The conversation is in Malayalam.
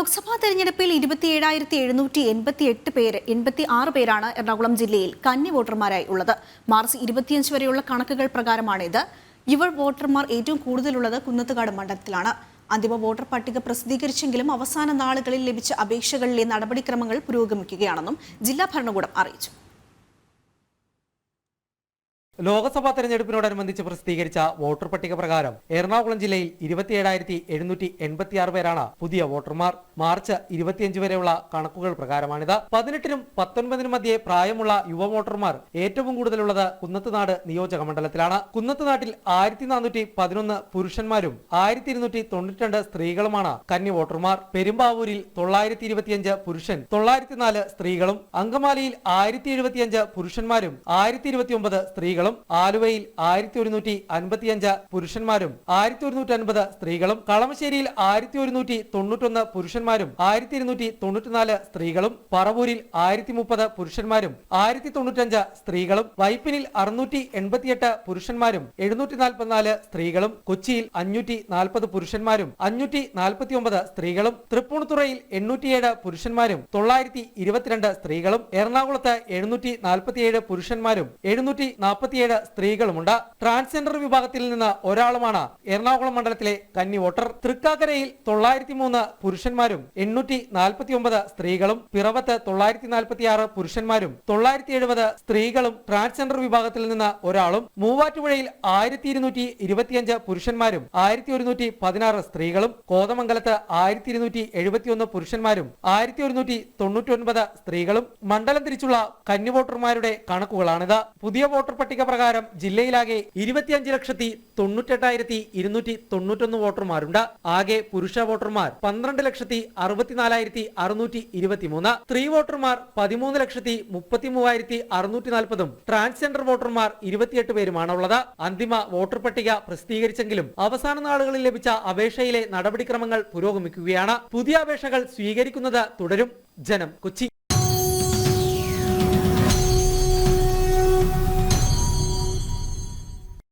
ലോക്സഭാ തെരഞ്ഞെടുപ്പിൽ ഇരുപത്തിയേഴായിരത്തി എഴുന്നൂറ്റി എൺപത്തി എട്ട് പേര് എൺപത്തി ആറ് പേരാണ് എറണാകുളം ജില്ലയിൽ കന്നി വോട്ടർമാരായി ഉള്ളത്. മാർച്ച് ഇരുപത്തിയഞ്ച് വരെയുള്ള കണക്കുകൾ പ്രകാരമാണിത്. യുവ വോട്ടർമാർ ഏറ്റവും കൂടുതലുള്ളത് കുന്നത്തുകാട് മണ്ഡലത്തിലാണ്. അന്തിമ വോട്ടർ പട്ടിക പ്രസിദ്ധീകരിച്ചെങ്കിലും അവസാന നാളുകളിൽ ലഭിച്ച അപേക്ഷകളിലെ നടപടിക്രമങ്ങൾ പുരോഗമിക്കുകയാണെന്നും ജില്ലാ ഭരണകൂടം അറിയിച്ചു. ലോക്സഭാ തെരഞ്ഞെടുപ്പിനോടനുബന്ധിച്ച് പ്രസിദ്ധീകരിച്ച വോട്ടർ പട്ടിക പ്രകാരം എറണാകുളം ജില്ലയിൽ ഇരുപത്തിയേഴായിരത്തി എഴുന്നൂറ്റി എൺപത്തിയാറ് പേരാണ് പുതിയ വോട്ടർമാർ. മാർച്ച് ഇരുപത്തിയഞ്ച് വരെയുള്ള കണക്കുകൾ പ്രകാരമാണിത്. പതിനെട്ടിനും പത്തൊൻപതിനും മധ്യേ പ്രായമുള്ള യുവ വോട്ടർമാർ ഏറ്റവും കൂടുതലുള്ളത് കുന്നത്തുനാട് നിയോജക മണ്ഡലത്തിലാണ്. കുന്നത്തുനാട്ടിൽ ആയിരത്തി നാനൂറ്റി പതിനൊന്ന് പുരുഷന്മാരും ആയിരത്തി ഇരുന്നൂറ്റി തൊണ്ണൂറ്റിരണ്ട് സ്ത്രീകളുമാണ് കന്നി വോട്ടർമാർ. പെരുമ്പാവൂരിൽ തൊള്ളായിരത്തി ഇരുപത്തിയഞ്ച് പുരുഷൻ തൊള്ളായിരത്തി നാല് സ്ത്രീകളും അങ്കമാലിയിൽ ആയിരത്തി എഴുപത്തിയഞ്ച് പുരുഷന്മാരും ആയിരത്തി ഇരുപത്തിയൊമ്പത് സ്ത്രീകളും ആലുവയിൽ ആയിരത്തി ഒരുന്നൂറ്റി അൻപത്തിയഞ്ച് പുരുഷന്മാരും ആയിരത്തി ഒരുന്നൂറ്റി അൻപത് സ്ത്രീകളും കളമശ്ശേരിയിൽ ആയിരത്തി ഒരുന്നൂറ്റി തൊണ്ണൂറ്റൊന്ന് പുരുഷന്മാരും ആയിരത്തി ഇരുന്നൂറ്റി തൊണ്ണൂറ്റിനാല് സ്ത്രീകളും പറവൂരിൽ ആയിരത്തി മുപ്പത് പുരുഷന്മാരും ആയിരത്തി തൊണ്ണൂറ്റഞ്ച് സ്ത്രീകളും വൈപ്പിനിൽ അറുന്നൂറ്റി എൺപത്തിയെട്ട് പുരുഷന്മാരും എഴുന്നൂറ്റി നാൽപ്പത്തിനാല് സ്ത്രീകളും കൊച്ചിയിൽ അഞ്ഞൂറ്റി നാൽപ്പത് പുരുഷന്മാരും അഞ്ഞൂറ്റി നാൽപ്പത്തിയൊമ്പത് സ്ത്രീകളും തൃപ്പൂണിത്തുറയിൽ എണ്ണൂറ്റിയേഴ് പുരുഷന്മാരും തൊള്ളായിരത്തി ഇരുപത്തിരണ്ട് സ്ത്രീകളും എറണാകുളത്ത് എഴുന്നൂറ്റി നാൽപ്പത്തിയേഴ് പുരുഷന്മാരും എഴുന്നൂറ്റി നാൽപ്പത്തിയേഴ് സ്ത്രീകളുമുണ്ട്. ട്രാൻസ്ജെൻഡർ വിഭാഗത്തിൽ നിന്ന് ഒരാളുമാണ് എറണാകുളം മണ്ഡലത്തിലെ കന്നി വോട്ടർ. തൃക്കാക്കരയിൽ തൊള്ളായിരത്തി മൂന്ന് പുരുഷന്മാരും എണ്ണൂറ്റി നാൽപ്പത്തിയൊമ്പത് സ്ത്രീകളും പിറവത്ത് തൊള്ളായിരത്തി നാൽപ്പത്തി ആറ് പുരുഷന്മാരും തൊള്ളായിരത്തി എഴുപത് സ്ത്രീകളും ട്രാൻസ്ജെൻഡർ വിഭാഗത്തിൽ നിന്ന് ഒരാളും മൂവാറ്റുപുഴയിൽ ആയിരത്തി ഇരുന്നൂറ്റി ഇരുപത്തിയഞ്ച് പുരുഷന്മാരും ആയിരത്തി ഒരുന്നൂറ്റി പതിനാറ് സ്ത്രീകളും കോതമംഗലത്ത് ആയിരത്തി ഇരുന്നൂറ്റി എഴുപത്തിയൊന്ന് പുരുഷന്മാരും ആയിരത്തി ഒരുന്നൂറ്റി തൊണ്ണൂറ്റി ഒൻപത് സ്ത്രീകളും മണ്ഡലം തിരിച്ചുള്ള കന്നി വോട്ടർമാരുടെ കണക്കുകളാണിത്. പുതിയ വോട്ടർ പട്ടിക പ്രകാരം ജില്ലയിലാകെ ഇരുപത്തിയഞ്ച് ലക്ഷത്തി തൊണ്ണൂറ്റെട്ടായിരത്തി ഇരുന്നൂറ്റി തൊണ്ണൂറ്റൊന്ന് വോട്ടർമാരുണ്ട്. ആകെ പുരുഷ വോട്ടർമാർ പന്ത്രണ്ട് ലക്ഷത്തി അറുപത്തിനാലായിരത്തി അറുന്നൂറ്റി ഇരുപത്തിമൂന്ന്. സ്ത്രീ വോട്ടർമാർ പതിമൂന്ന് ലക്ഷത്തി മുപ്പത്തി മൂവായിരത്തി അറുന്നൂറ്റി നാൽപ്പതും ട്രാൻസ്ജെൻഡർ വോട്ടർമാർ ഇരുപത്തിയെട്ട് പേരുമാണുള്ളത്. അന്തിമ വോട്ടർ പട്ടിക പ്രസിദ്ധീകരിച്ചെങ്കിലും അവസാന നാളുകളിൽ ലഭിച്ച അപേക്ഷയിലെ നടപടിക്രമങ്ങൾ പുരോഗമിക്കുകയാണ്. പുതിയ അപേക്ഷകൾ സ്വീകരിക്കുന്നത് തുടരും. ജനം കൊച്ചി.